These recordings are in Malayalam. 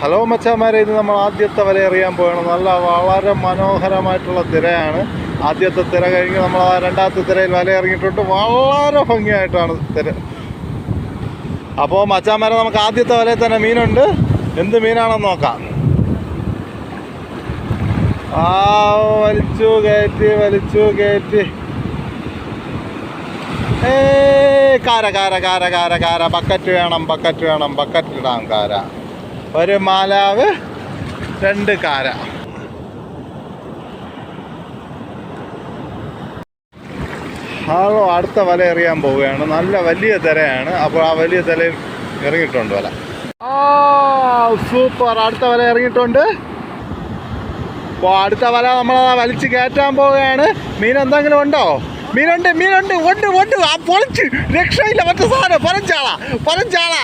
ഹലോ മച്ചാമാരെ ഇത് നമ്മൾ ആദ്യത്തെ വല എറിയാൻ പോകണം നല്ല വളരെ മനോഹരമായിട്ടുള്ള തിരയാണ്. ആദ്യത്തെ തിര കഴിഞ്ഞ് നമ്മൾ ആ രണ്ടാമത്തെ തിരയിൽ വല ഇറങ്ങിയിട്ടുണ്ട് വളരെ ഭംഗിയായിട്ടാണ് തിര. അപ്പോൾ മച്ചാമാരെ നമുക്ക് ആദ്യത്തെ വലയിൽ തന്നെ മീനുണ്ട്. എന്ത് മീനാണെന്ന് നോക്കാം. ആ വലിച്ചു കയറ്റി വലിച്ചു കയറ്റി. ഏ കാര കാര കാര കാര കാര. ബക്കറ്റ് വേണം ബക്കറ്റ് വേണം ബക്കറ്റ് ഇടാം കാര. ഒരു മാലാവ് രണ്ട് കാര. ഹലോ അടുത്ത വല എറിയാൻ പോവുകയാണ്. നല്ല വലിയ തിരയാണ്. അപ്പോൾ ആ വലിയ തിരയിൽ ഇറങ്ങിയിട്ടുണ്ട് വല. ആ സൂപ്പർ. അടുത്ത വല ഇറങ്ങിയിട്ടുണ്ട്. അപ്പോൾ അടുത്ത വല നമ്മൾ വലിച്ച് കയറ്റാൻ പോവുകയാണ്. മീൻ എന്തെങ്കിലും ഉണ്ടോ? മീനുണ്ട് മീനുണ്ട് ഉണ്ട് ഉണ്ട്. ആ പൊളിച്ച്. രക്ഷയില്ല മറ്റേ സാധനം. പരഞ്ചാള പരഞ്ചാള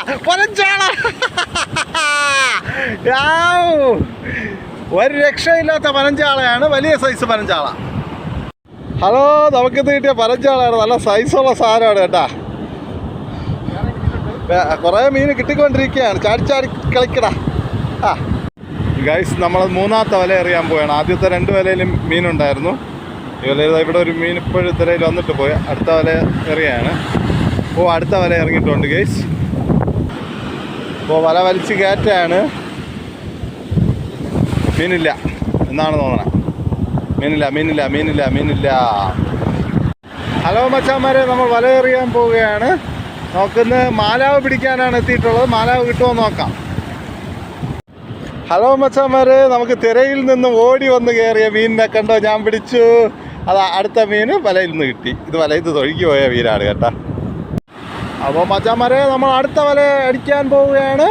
യാവ്. ഒരു രക്ഷയില്ലാത്ത പനഞ്ചാളയാണ്. വലിയ സൈസ് പനഞ്ചാള. ഹലോ നമുക്കിത് കിട്ടിയ പനഞ്ചാളയാണ് നല്ല സൈസുള്ള സാധനമാണ് കേട്ടാ. കുറേ മീൻ കിട്ടിക്കൊണ്ടിരിക്കുകയാണ്. ചാടി ചാടി കളിക്കടാ. ആ. ഗൈസ് നമ്മൾ മൂന്നാമത്തെ വല എറിയാൻ പോവുകയാണ് ആദ്യത്തെ രണ്ട് വലയിലും മീനുണ്ടായിരുന്നു ഈ വലയിൽ ഇവിടെ ഒരു മീൻ ഇപ്പോഴും തിരയിൽ വന്നിട്ട് പോയി. അടുത്ത വല എറിയാണ് ഓ അടുത്ത വല ഇറങ്ങിയിട്ടുണ്ട് ഗൈസ് അപ്പോൾ വല വലിച്ച് കയറ്റാണ്. മീനില്ല എന്നാണ് തോന്നണേ. മീനില്ല മീനില്ല മീനില്ല മീനില്ല. ഹലോ മച്ചാന്മാരെ നമ്മൾ വല എറിയാൻ പോവുകയാണ്. നോക്കുന്ന മാലാവ് പിടിക്കാനാണ് എത്തിയിട്ടുള്ളത്. മാലാവ് കിട്ടുമോ നോക്കാം. ഹലോ മച്ചാന്മാരെ നമുക്ക് തിരയിൽ നിന്ന് ഓടി വന്ന് കയറിയ മീനിനെ കണ്ടോ? ഞാൻ പിടിച്ചു. അതാ അടുത്ത മീന് വലയിൽ നിന്ന് കിട്ടി. ഇത് വലയിൽ തൊഴുകി പോയ മീനാണ് കേട്ടോ. അപ്പോൾ മച്ചാന്മാരെ നമ്മൾ അടുത്ത വല അടിക്കാൻ പോവുകയാണ്.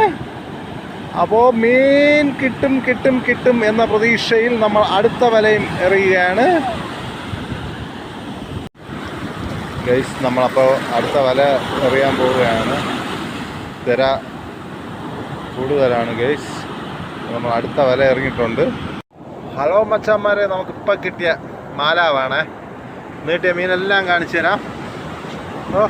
അപ്പോൾ മീൻ കിട്ടും കിട്ടും കിട്ടും എന്ന പ്രതീക്ഷയിൽ നമ്മൾ അടുത്ത വലയും എറിയുകയാണ്. ഗൈസ് നമ്മളപ്പോൾ അടുത്ത വല എറിയാൻ പോവുകയാണ്. തിര കൂടുതലാണ് ഗൈസ് നമ്മൾ അടുത്ത വല എറിഞ്ഞിട്ടുണ്ട്. ഹലോ മച്ചാന്മാരെ. നമുക്കിപ്പോൾ കിട്ടിയ മാലാവാണേ. നീട്ടിയ മീനെല്ലാം കാണിച്ചു തരാം ഓ